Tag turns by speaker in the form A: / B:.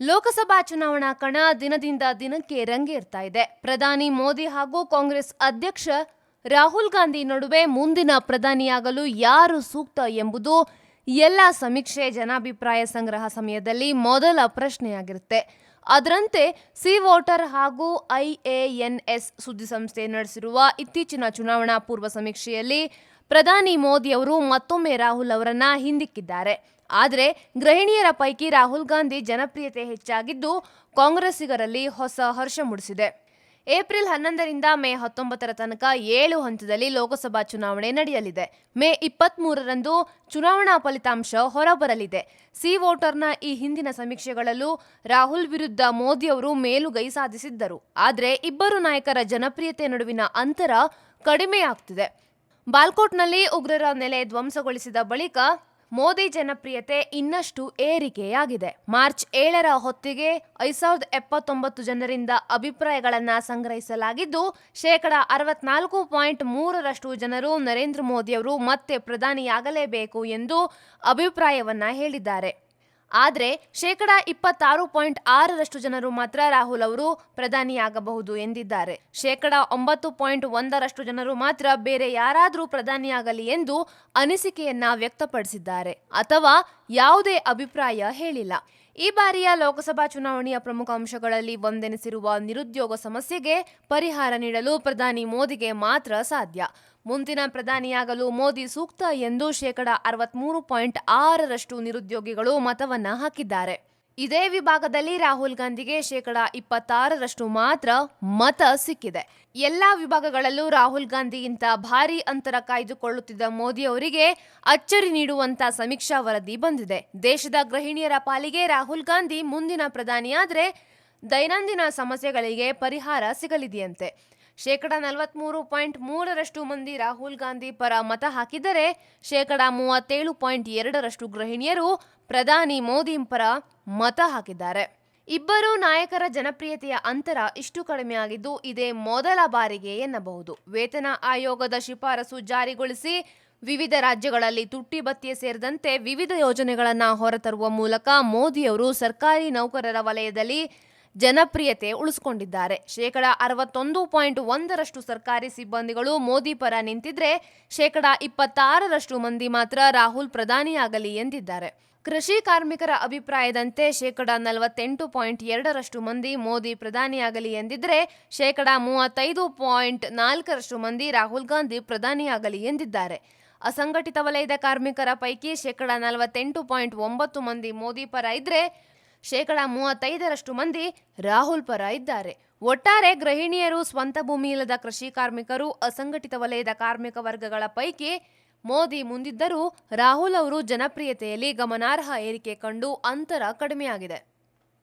A: ಲೋಕಸಭಾ ಚುನಾವಣಾ ಕಣ ದಿನದಿಂದ ದಿನಕ್ಕೆ ರಂಗೇರ್ತಾ ಇದೆ. ಪ್ರಧಾನಿ ಮೋದಿ ಹಾಗೂ ಕಾಂಗ್ರೆಸ್ ಅಧ್ಯಕ್ಷ ರಾಹುಲ್ ಗಾಂಧಿ ನಡುವೆ ಮುಂದಿನ ಪ್ರಧಾನಿಯಾಗಲು ಯಾರು ಸೂಕ್ತ ಎಂಬುದು ಎಲ್ಲ ಸಮೀಕ್ಷೆ ಜನಾಭಿಪ್ರಾಯ ಸಂಗ್ರಹ ಸಮಯದಲ್ಲಿ ಮೊದಲ ಪ್ರಶ್ನೆಯಾಗಿರುತ್ತೆ. ಅದರಂತೆ ಸಿ ವೋಟರ್ ಹಾಗೂ ಐಎಎನ್ಎಸ್ ಸುದ್ದಿಸಂಸ್ಥೆ ನಡೆಸಿರುವ ಇತ್ತೀಚಿನ ಚುನಾವಣಾ ಪೂರ್ವ ಸಮೀಕ್ಷೆಯಲ್ಲಿ ಪ್ರಧಾನಿ ಮೋದಿ ಅವರು ಮತ್ತೊಮ್ಮೆ ರಾಹುಲ್ ಅವರನ್ನ ಹಿಂದಿಕ್ಕಿದ್ದಾರೆ. ಆದರೆ ಗೃಹಿಣಿಯರ ಪೈಕಿ ರಾಹುಲ್ ಗಾಂಧಿ ಜನಪ್ರಿಯತೆ ಹೆಚ್ಚಾಗಿದ್ದು ಕಾಂಗ್ರೆಸ್ಸಿಗರಲ್ಲಿ ಹೊಸ ಹರ್ಷ ಮೂಡಿಸಿದೆ. ಏಪ್ರಿಲ್ ಹನ್ನೊಂದರಿಂದ ಮೇ ಹತ್ತೊಂಬತ್ತರ ತನಕ ಏಳು ಹಂತದಲ್ಲಿ ಲೋಕಸಭಾ ಚುನಾವಣೆ ನಡೆಯಲಿದೆ. ಮೇ ಇಪ್ಪತ್ಮೂರರಂದು ಚುನಾವಣಾ ಫಲಿತಾಂಶ ಹೊರಬರಲಿದೆ. ಸಿ ವೋಟರ್ನ ಈ ಹಿಂದಿನ ಸಮೀಕ್ಷೆಗಳಲ್ಲೂ ರಾಹುಲ್ ವಿರುದ್ಧ ಮೋದಿ ಅವರು ಮೇಲುಗೈ ಸಾಧಿಸಿದ್ದರು. ಆದರೆ ಇಬ್ಬರು ನಾಯಕರ ಜನಪ್ರಿಯತೆ ನಡುವಿನ ಅಂತರ ಕಡಿಮೆಯಾಗ್ತಿದೆ. ಬಾಲ್ಕೋಟ್ನಲ್ಲಿ ಉಗ್ರರ ನೆಲೆ ಧ್ವಂಸಗೊಳಿಸಿದ ಬಳಿಕ ಮೋದಿ ಜನಪ್ರಿಯತೆ ಇನ್ನಷ್ಟು ಏರಿಕೆಯಾಗಿದೆ. ಮಾರ್ಚ್ ಏಳರ ಹೊತ್ತಿಗೆ ಐದ್ ಸಾವಿರದ ಎಪ್ಪತ್ತೊಂಬತ್ತು ಜನರಿಂದ ಅಭಿಪ್ರಾಯಗಳನ್ನು ಸಂಗ್ರಹಿಸಲಾಗಿದ್ದು, ಶೇಕಡ ಅರವತ್ನಾಲ್ಕು ಪಾಯಿಂಟ್ ಮೂರರಷ್ಟು ಜನರು ನರೇಂದ್ರ ಮೋದಿಯವರು ಮತ್ತೆ ಪ್ರಧಾನಿಯಾಗಲೇಬೇಕು ಎಂದು ಅಭಿಪ್ರಾಯವನ್ನ ಹೇಳಿದ್ದಾರೆ. ಆದರೆ ಶೇಕಡ ಇಪ್ಪತ್ತಾರು ಪಾಯಿಂಟ್ ಆರರಷ್ಟು ಜನರು ಮಾತ್ರ ರಾಹುಲ್ ಅವರು ಪ್ರಧಾನಿಯಾಗಬಹುದು ಎಂದಿದ್ದಾರೆ. ಶೇಕಡ ಒಂಬತ್ತು ಪಾಯಿಂಟ್ ಒಂದರಷ್ಟು ಜನರು ಮಾತ್ರ ಬೇರೆ ಯಾರಾದರೂ ಪ್ರಧಾನಿಯಾಗಲಿ ಎಂದು ಅನಿಸಿಕೆಯನ್ನ ವ್ಯಕ್ತಪಡಿಸಿದ್ದಾರೆ. ಅಥವಾ ಯಾವುದೇ ಅಭಿಪ್ರಾಯ ಹೇಳಿಲ್ಲ. ಈ ಬಾರಿಯ ಲೋಕಸಭಾ ಚುನಾವಣೆಯ ಪ್ರಮುಖ ಅಂಶಗಳಲ್ಲಿ ಒಂದೆನಿಸಿರುವ ನಿರುದ್ಯೋಗ ಸಮಸ್ಯೆಗೆ ಪರಿಹಾರ ನೀಡಲು ಪ್ರಧಾನಿ ಮೋದಿಗೆ ಮಾತ್ರ ಸಾಧ್ಯ. ಮುಂದಿನ ಪ್ರಧಾನಿಯಾಗಲು ಮೋದಿ ಸೂಕ್ತ ಎಂದು ಶೇಕಡಾ ಅರವತ್ಮೂರು ಪಾಯಿಂಟ್ ಆರರಷ್ಟು ನಿರುದ್ಯೋಗಿಗಳು ಮತವನ್ನ ಹಾಕಿದ್ದಾರೆ. ಇದೇ ವಿಭಾಗದಲ್ಲಿ ರಾಹುಲ್ ಗಾಂಧಿಗೆ ಶೇಕಡ ಇಪ್ಪತ್ತಾರರಷ್ಟು ಮಾತ್ರ ಮತ ಸಿಕ್ಕಿದೆ. ಎಲ್ಲಾ ವಿಭಾಗಗಳಲ್ಲೂ ರಾಹುಲ್ ಗಾಂಧಿಗಿಂತ ಭಾರಿ ಅಂತರ ಕಾಯ್ದುಕೊಳ್ಳುತ್ತಿದ್ದ ಮೋದಿ ಅವರಿಗೆ ಅಚ್ಚರಿ ನೀಡುವಂತ ಸಮೀಕ್ಷಾ ವರದಿ ಬಂದಿದೆ. ದೇಶದ ಗೃಹಿಣಿಯರ ಪಾಲಿಗೆ ರಾಹುಲ್ ಗಾಂಧಿ ಮುಂದಿನ ಪ್ರಧಾನಿಯಾದ್ರೆ ದೈನಂದಿನ ಸಮಸ್ಯೆಗಳಿಗೆ ಪರಿಹಾರ ಸಿಗಲಿದೆಯಂತೆ. ಶೇಕಡ ನಲವತ್ಮೂರು ಪಾಯಿಂಟ್ ಮೂರರಷ್ಟು ಮಂದಿ ರಾಹುಲ್ ಗಾಂಧಿ ಪರ ಮತ ಹಾಕಿದರೆ ಶೇಕಡ ಮೂವತ್ತೇಳು ಪಾಯಿಂಟ್ ಎರಡರಷ್ಟು ಗೃಹಿಣಿಯರು ಪ್ರಧಾನಿ ಮೋದಿ ಪರ ಮತ ಹಾಕಿದ್ದಾರೆ. ಇಬ್ಬರು ನಾಯಕರ ಜನಪ್ರಿಯತೆಯ ಅಂತರ ಇಷ್ಟು ಕಡಿಮೆಯಾಗಿದ್ದು ಇದೇ ಮೊದಲ ಬಾರಿಗೆ ಎನ್ನಬಹುದು. ವೇತನ ಆಯೋಗದ ಶಿಫಾರಸು ಜಾರಿಗೊಳಿಸಿ ವಿವಿಧ ರಾಜ್ಯಗಳಲ್ಲಿ ತುಟ್ಟಿ ಬತ್ತಿಯ ಸೇರಿದಂತೆ ವಿವಿಧ ಯೋಜನೆಗಳನ್ನು ಹೊರತರುವ ಮೂಲಕ ಮೋದಿಯವರು ಸರ್ಕಾರಿ ನೌಕರರ ವಲಯದಲ್ಲಿ ಜನಪ್ರಿಯತೆ ಉಳಿಸಿಕೊಂಡಿದ್ದಾರೆ. ಶೇಕಡ ಅರವತ್ತೊಂದು ಪಾಯಿಂಟ್ ಒಂದರಷ್ಟು ಸರ್ಕಾರಿ ಸಿಬ್ಬಂದಿಗಳು ಮೋದಿ ಪರ ನಿಂತಿದ್ರೆ ಶೇಕಡ ಇಪ್ಪತ್ತಾರರಷ್ಟು ಮಂದಿ ಮಾತ್ರ ರಾಹುಲ್ ಪ್ರಧಾನಿಯಾಗಲಿ ಎಂದಿದ್ದಾರೆ. ಕೃಷಿ ಕಾರ್ಮಿಕರ ಅಭಿಪ್ರಾಯದಂತೆ ಶೇಕಡ ನಲವತ್ತೆಂಟು ಪಾಯಿಂಟ್ ಎರಡರಷ್ಟು ಮಂದಿ ಮೋದಿ ಪ್ರಧಾನಿಯಾಗಲಿ ಎಂದಿದ್ರೆ ಶೇಕಡ ಮೂವತ್ತೈದು ಪಾಯಿಂಟ್ ನಾಲ್ಕರಷ್ಟು ಮಂದಿ ರಾಹುಲ್ ಗಾಂಧಿ ಪ್ರಧಾನಿಯಾಗಲಿ ಎಂದಿದ್ದಾರೆ. ಅಸಂಘಟಿತ ವಲಯದ ಕಾರ್ಮಿಕರ ಪೈಕಿ ಶೇಕಡ ನಲವತ್ತೆಂಟು ಪಾಯಿಂಟ್ ಒಂಬತ್ತು ಮಂದಿ ಮೋದಿ ಪರ ಇದ್ರೆ ಶೇಕಡ ಮೂವತ್ತೈದರಷ್ಟು ಮಂದಿ ರಾಹುಲ್ ಪರ ಇದ್ದಾರೆ. ಒಟ್ಟಾರೆ ಗೃಹಿಣಿಯರು ಸ್ವಂತ ಭೂಮಿ ಇಲ್ಲದ ಕೃಷಿ ಕಾರ್ಮಿಕರು, ಅಸಂಘಟಿತ ವಲಯದ ಕಾರ್ಮಿಕ ವರ್ಗಗಳ ಪೈಕಿ ಮೋದಿ ಮುಂದಿದ್ದರೂ ರಾಹುಲ್ ಅವರು ಜನಪ್ರಿಯತೆಯಲ್ಲಿ ಗಮನಾರ್ಹ ಏರಿಕೆ ಕಂಡು ಅಂತರ ಕಡಿಮೆಯಾಗಿದೆ.